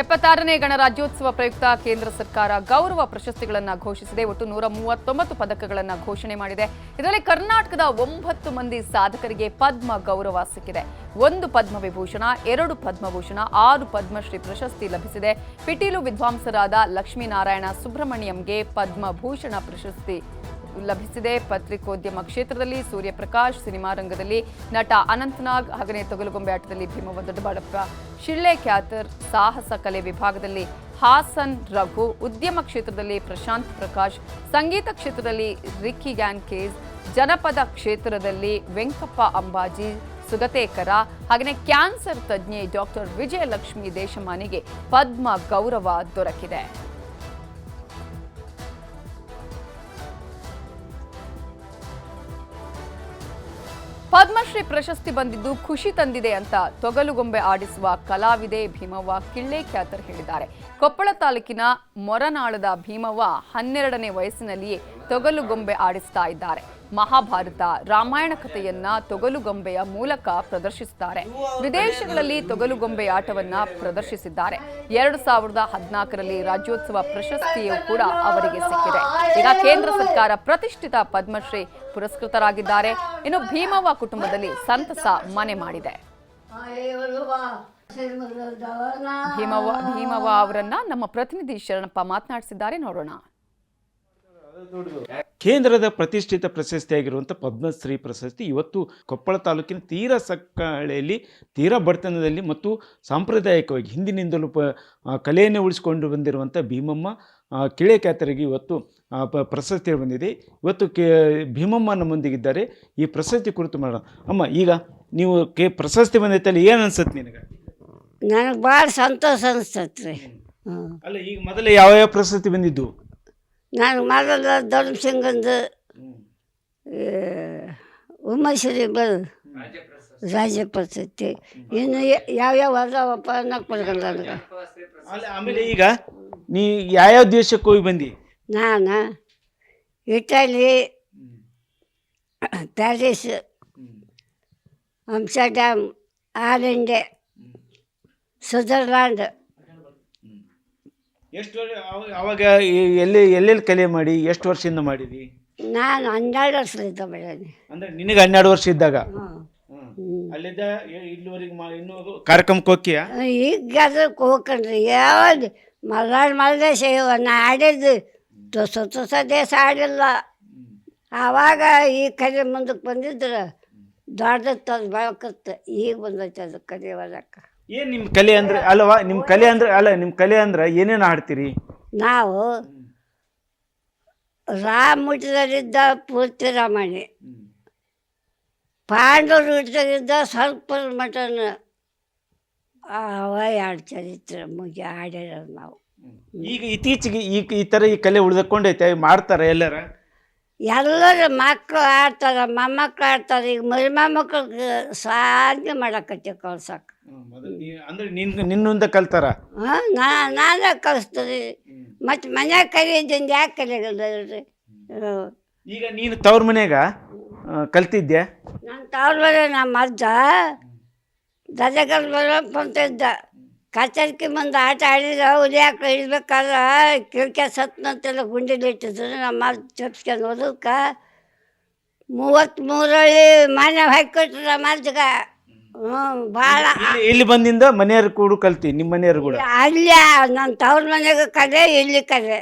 ಎಪ್ಪತ್ತಾರನೇ ಗಣರಾಜ್ಯೋತ್ಸವ ಪ್ರಯುಕ್ತ ಕೇಂದ್ರ ಸರ್ಕಾರ ಗೌರವ ಪ್ರಶಸ್ತಿಗಳನ್ನು ಘೋಷಿಸಿದೆ. ಒಟ್ಟು ನೂರ ಮೂವತ್ತೊಂಬತ್ತು ಪದಕಗಳನ್ನು ಘೋಷಣೆ ಮಾಡಿದೆ. ಇದರಲ್ಲಿ ಕರ್ನಾಟಕದ ಒಂಬತ್ತು ಮಂದಿ ಸಾಧಕರಿಗೆ ಪದ್ಮ ಗೌರವ ಸಿಕ್ಕಿದೆ. ಒಂದು ಪದ್ಮ ವಿಭೂಷಣ, ಎರಡು ಪದ್ಮಭೂಷಣ ಆರು ಪದ್ಮಶ್ರೀ ಪ್ರಶಸ್ತಿ ಲಭಿಸಿದೆ. ಪಿಟೀಲು ವಿದ್ವಾಂಸರಾದ ಲಕ್ಷ್ಮೀನಾರಾಯಣ ಸುಬ್ರಹ್ಮಣ್ಯಂಗೆ ಪದ್ಮಭೂಷಣ ಪ್ರಶಸ್ತಿ ಲಭಿಸಿದೆ. ಪತ್ರಿಕೋದ್ಯಮ ಕ್ಷೇತ್ರದಲ್ಲಿ ಸೂರ್ಯಪ್ರಕಾಶ್, ಸಿನಿಮಾ ರಂಗದಲ್ಲಿ ನಟ ಅನಂತನಾಗ್ ಹಾಗೆಯೇ ತೊಗಲುಗೊಂಬೆ ಆಟದಲ್ಲಿ ಭೀಮವ್ವ ದೊಡ್ಡಬಾಡಪ್ಪ ಶಿಳ್ಳೆ ಖ್ಯಾತರ್ ಸಾಹಸ ಕಲೆ ವಿಭಾಗದಲ್ಲಿ ಹಾಸನ್, ರಘು, ಉದ್ಯಮ ಕ್ಷೇತ್ರದಲ್ಲಿ ಪ್ರಶಾಂತ್ ಪ್ರಕಾಶ್, ಸಂಗೀತ ಕ್ಷೇತ್ರದಲ್ಲಿ ರಿಕ್ಕಿ ಗ್ಯಾನ್ ಜನಪದ ಕ್ಷೇತ್ರದಲ್ಲಿ ವೆಂಕಪ್ಪ ಅಂಬಾಜಿ ಸುಗತೇಕರ ಹಾಗೆಯೇ ಕ್ಯಾನ್ಸರ್ ತಜ್ಞೆ ಡಾಕ್ಟರ್ ವಿಜಯಲಕ್ಷ್ಮಿ ದೇಶಮಾನಿಗೆ ಪದ್ಮ ಗೌರವ ದೊರಕಿದೆ. Pat ಪದ್ಮಶ್ರೀ ಪ್ರಶಸ್ತಿ ಬಂದಿದ್ದು ಖುಷಿ ತಂದಿದೆ ಅಂತ ತೊಗಲುಗೊಂಬೆ ಆಡಿಸುವ ಕಲಾವಿದೆ ಭೀಮವ್ವ ಕಿಳ್ಳೆ ಖ್ಯಾತರ್ ಹೇಳಿದ್ದಾರೆ. ಕೊಪ್ಪಳ ತಾಲೂಕಿನ ಮೊರನಾಳದ ಭೀಮವ್ವ ಹನ್ನೆರಡನೇ ವಯಸ್ಸಿನಲ್ಲಿಯೇ ತೊಗಲುಗೊಂಬೆ ಆಡಿಸ್ತಾ ಇದ್ದಾರೆ. ಮಹಾಭಾರತ ರಾಮಾಯಣ ಕಥೆಯನ್ನ ತೊಗಲುಗೊಂಬೆಯ ಮೂಲಕ ಪ್ರದರ್ಶಿಸುತ್ತಾರೆ. ವಿದೇಶಗಳಲ್ಲಿ ತೊಗಲುಗೊಂಬೆ ಆಟವನ್ನ ಪ್ರದರ್ಶಿಸಿದ್ದಾರೆ. ಎರಡು ಸಾವಿರದ ಹದಿನಾಲ್ಕರಲ್ಲಿ ರಾಜ್ಯೋತ್ಸವ ಪ್ರಶಸ್ತಿಯೂ ಕೂಡ ಅವರಿಗೆ ಸಿಕ್ಕಿದೆ. ಈಗ ಕೇಂದ್ರ ಸರ್ಕಾರ ಪ್ರತಿಷ್ಠಿತ ಪದ್ಮಶ್ರೀ ಪುರಸ್ಕೃತರಾಗಿದ್ದಾರೆ. ಇನ್ನು ಭೀಮವ್ವ ಕುಟುಂಬದಲ್ಲಿ ಸಂತಸ ಮನೆ ಮಾಡಿದೆ. ಭೀಮವ್ವ ಭೀಮವ್ವ ಅವರನ್ನ ನಮ್ಮ ಪ್ರತಿನಿಧಿ ಶರಣಪ್ಪ ಮಾತನಾಡಿಸಿದ್ದಾರೆ. ನೋಡೋಣ. ಕೇಂದ್ರದ ಪ್ರತಿಷ್ಠಿತ ಪ್ರಶಸ್ತಿಯಾಗಿರುವಂಥ ಪದ್ಮಶ್ರೀ ಪ್ರಶಸ್ತಿ ಇವತ್ತು ಕೊಪ್ಪಳ ತಾಲೂಕಿನ ತೀರಾ ಸಕ್ಕಳೆಯಲ್ಲಿ ತೀರಾ ಬಡತನದಲ್ಲಿ ಮತ್ತು ಸಾಂಪ್ರದಾಯಿಕವಾಗಿ ಹಿಂದಿನಿಂದಲೂ ಪ ಕಲೆಯನ್ನು ಉಳಿಸಿಕೊಂಡು ಬಂದಿರುವಂಥ ಭೀಮಮ್ಮ ಕಿಳೆ ಖ್ಯಾತರಿಗೆ ಇವತ್ತು ಪ ಪ್ರಶಸ್ತಿ ಬಂದಿದೆ. ಇವತ್ತು ಕೆ ಭೀಮಮ್ಮ ನಮ್ಮೊಂದಿಗಿದ್ದಾರೆ ಈ ಪ್ರಶಸ್ತಿ ಕುರಿತು ಮಾಡೋಣ. ಅಮ್ಮ ಈಗ ನೀವು ಕೆ ಪ್ರಶಸ್ತಿ ಬಂದೈತಲ್ಲ ಏನು ಅನ್ಸತ್ತೆ ನಿನಗೆ? ನನಗೆ ಭಾಳ ಸಂತೋಷ ಅನಿಸ್ತತ್ರಿ ಅಲ್ಲ ಈಗ ಮೊದಲು ಯಾವ ಯಾವ ಪ್ರಶಸ್ತಿ ಬಂದಿದ್ದು? ನನಗೆ ಮೊದಲು ಧರ್ಮ ಸಿಂಗಂದು ಉಮೇಶ್ವರಿ ಬಲ್ ರಾಜ್ಯ ಪ್ರಶಸ್ತಿ ಇನ್ನು ಯಾವ್ಯಾವ ಅದಾವಪ್ಪ ಅನ್ನಕ್ಕೆ ಬರಲ್ಲ ನನಗೆ ಅಲ್ಲ ಆಮೇಲೆ ಈಗ ನೀ ಯಾವ್ಯಾವ ದೇಶಕ್ಕೆ ಹೋಗಿ ಬಂದಿ? ನಾನು ಇಟಲಿ ಪ್ಯಾರಿಸ್ ಆಮ್ಸ್ಟರ್ಡ್ಯಾಮ್ ಆಲೆಂಡೆ ಸ್ವಿಟ್ಜರ್ಲ್ಯಾಂಡ್. ಎಷ್ಟು ಅವಾಗ ಎಲ್ಲಿ ಎಲ್ಲೆಲ್ಲಿ ಕಲೆ ಮಾಡಿ ಎಷ್ಟು ವರ್ಷದಿಂದ ಮಾಡಿದಿ? ನಾನು ಹನ್ನೆರಡು ವರ್ಷದಿಂದ ಬೆಳೆದಿ. ಅಂದ್ರೆ ನಿನಗೆ ಹನ್ನೆರಡು ವರ್ಷ ಇದ್ದಾಗ? ಅಲ್ಲಿದ್ದ ಇಲ್ಲಿವರೆಗೆ ಇನ್ನೂ ಕಾರ್ಯಕ್ರಮಕ್ಕೆ ಹೋಗ್ತೀಯ ಈಗ ಅದಕ್ಕೆ ಯಾವ್ದು ಮಲ್ನಾಡು ಮಲ್ದೇಶ ಇವ ನಾ ಆಡಿದ್ದು ತುಸ ಹೊಸ ದೇಶ ಆಡಿಲ್ಲ. ಆವಾಗ ಈ ಕಲೆ ಮುಂದಕ್ಕೆ ಬಂದಿದ್ರೆ ದೊಡ್ಡದು ಅದು ಬೆಳಕತ್ತೆ. ಈಗ ಬಂದೈತೆ ಅದು ಕಲೆ ಒಳಕ್ಕೆ ಏನ್ ನಿಮ್ಮ ಕಲೆ ಅಂದ್ರೆ ಅಲ್ವಾ? ನಿಮ್ಮ ಕಲೆ ಅಂದ್ರೆ ಅಲ್ಲ ನಿಮ್ಮ ಕಲೆ ಅಂದ್ರೆ ಏನೇನು ಹಾಡ್ತೀರಿ? ನಾವು ರಾಮ ಹುಟ್ಟಿದಲ್ಲಿದ್ದ ಪೂರ್ತಿ ರಾಮಾಯಣ ಪಾಂಡವರು ಹುಟ್ಟಿದಲ್ಲಿದ್ದ ಸ್ವಲ್ಪ ಮಟನ್ ಅವ ಎರಡು ಚರಿತ್ರೆ ಮುಗಿ ಆಡಿರೋದು ನಾವು. ಈಗ ಇತ್ತೀಚೆಗೆ ಈ ಈ ಥರ ಈ ಕಲೆ ಉಳಿದುಕೊಂಡೈತೆ ಮಾಡ್ತಾರೆ ಎಲ್ಲರ. ಎಲ್ಲರೂ ಮಕ್ಕಳು ಆಡ್ತಾರೆ ಮೊಮ್ಮಕ್ಳು ಆಡ್ತಾರೆ ಈಗ ಮರಿ ಮೊಮ್ಮಕ್ಳಿಗೆ ಸಾಧ್ಯ ಮಾಡಕತ್ತಿ ಕಳ್ಸಕ್ಕೆ. ಅಂದ್ರೆ ನಿನ್ನ ನಿನ್ನಿಂದ ಕಲ್ತಾರ? ಹಾಂ ನಾನೇ ಕಲಿಸ್ತೀರಿ ಮತ್ತು ಮನ್ಯಾಗ ಕಲಿಯದಿಂದ ಯಾಕೆ ಕಲಿಯಲ್ರಿ ಈಗ ನೀನು ತವ್ರ ಮನೆಯಾಗ ಕಲ್ತಿದ್ದೆ ನಾನು ತವ್ರ ಮನೆ ನಮ್ಮ ಅಜ್ಜ ದಜಗಲ್ ಬರೋ ಅಂತ ಇದ್ದ ಕಚೇರಿಕೆ ಬಂದು ಆಟ ಆಡಿದ್ರೆ ಯಾಕೆ ಇಡ್ಬೇಕಾದ್ರೆ ಕಿರಿಕೆ ಸತ್ನಂತೆಲ್ಲ ಗುಂಡಿಲಿ ಇಟ್ಟಿದ್ರು. ನಮ್ಮ ಚಪ್ಸ್ಕೊಂಡು ಓದಕ್ಕೆ ಮೂವತ್ತ್ಮೂರಳ್ಳಿ ಮನೆ ಹಾಕಿಕೊಟ್ರು ನಮ್ಮ ಅಜ್ಜಗ ಹ್ಞೂ ಭಾಳ. ಇಲ್ಲಿ ಇಲ್ಲಿ ಬಂದಿಂದ ಮನೆಯವ್ರ ಕೂಡ ಕಲ್ತಿ ನಿಮ್ಮ ಮನೆಯವ್ರು ಕೂಡ? ಅಲ್ಲ ನನ್ನ ತವ್ರ ಮನೆಗೆ ಕಲೆ ಇಲ್ಲಿ ಕಲೆ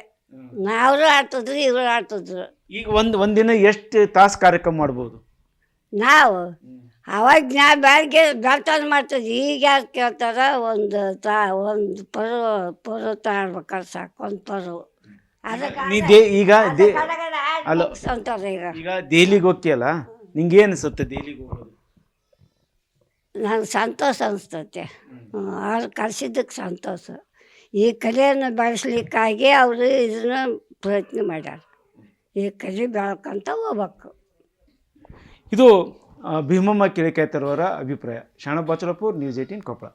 ನಾವು ಆಡ್ತಿದ್ರು ಇವರು ಆಡ್ತಿದ್ರು. ಈಗ ಒಂದು ಒಂದಿನ ಎಷ್ಟು ತಾಸು ಕಾರ್ಯಕ್ರಮ ಮಾಡ್ಬೋದು? ನಾವು ಅವಾಗ ನಾ ಬೆಳಗ್ಗೆ ಬೆಳ್ತಾನ ಮಾಡ್ತದೆ ಈಗ ಯಾರು ಕೇಳ್ತಾರೆ? ಒಂದು ತಾ ಒಂದು ಪರು ಪರು ತಗೊಳ್ಬೇಕಾದ್ರೆ ಸಾಕು ಒಂದು ಪರು. ಅದಕ್ಕೆ ನೀ ದೇ ಈಗ ದೇ ಅಲ್ಲ. ಅಂತಾರೆ ಈಗ. ಈಗ ದೆಹಲಿಗೆ ಹೋಗ್ತೀಯಲ್ಲ? ನಿಂಗೆ ಅನಿಸುತ್ತೆ ಅನ್ಸುತ್ತೆ ದೆಹಲಿಗೆ ಹೋಗೋದು? ನಂಗೆ ಸಂತೋಷ ಅನಿಸ್ತೈತೆ. ಅವ್ರು ಕಲಿಸಿದ್ದಕ್ಕೆ ಸಂತೋಷ. ಈ ಕಲೆಯನ್ನು ಬೆಳೆಸ್ಲಿಕ್ಕಾಗಿ ಅವರು ಇದನ್ನು ಪ್ರಯತ್ನ ಮಾಡ್ಯಾರ. ಈ ಕಲೆ ಬೆಳ್ಕೊಂತ ಹೋಗ್ಬೇಕು. ಇದು ಭೀಮಮ್ಮ ಕಿಳಿಕಾಯ್ತರವರ ಅಭಿಪ್ರಾಯ. Shana Bachalapur news eighteen Koppal.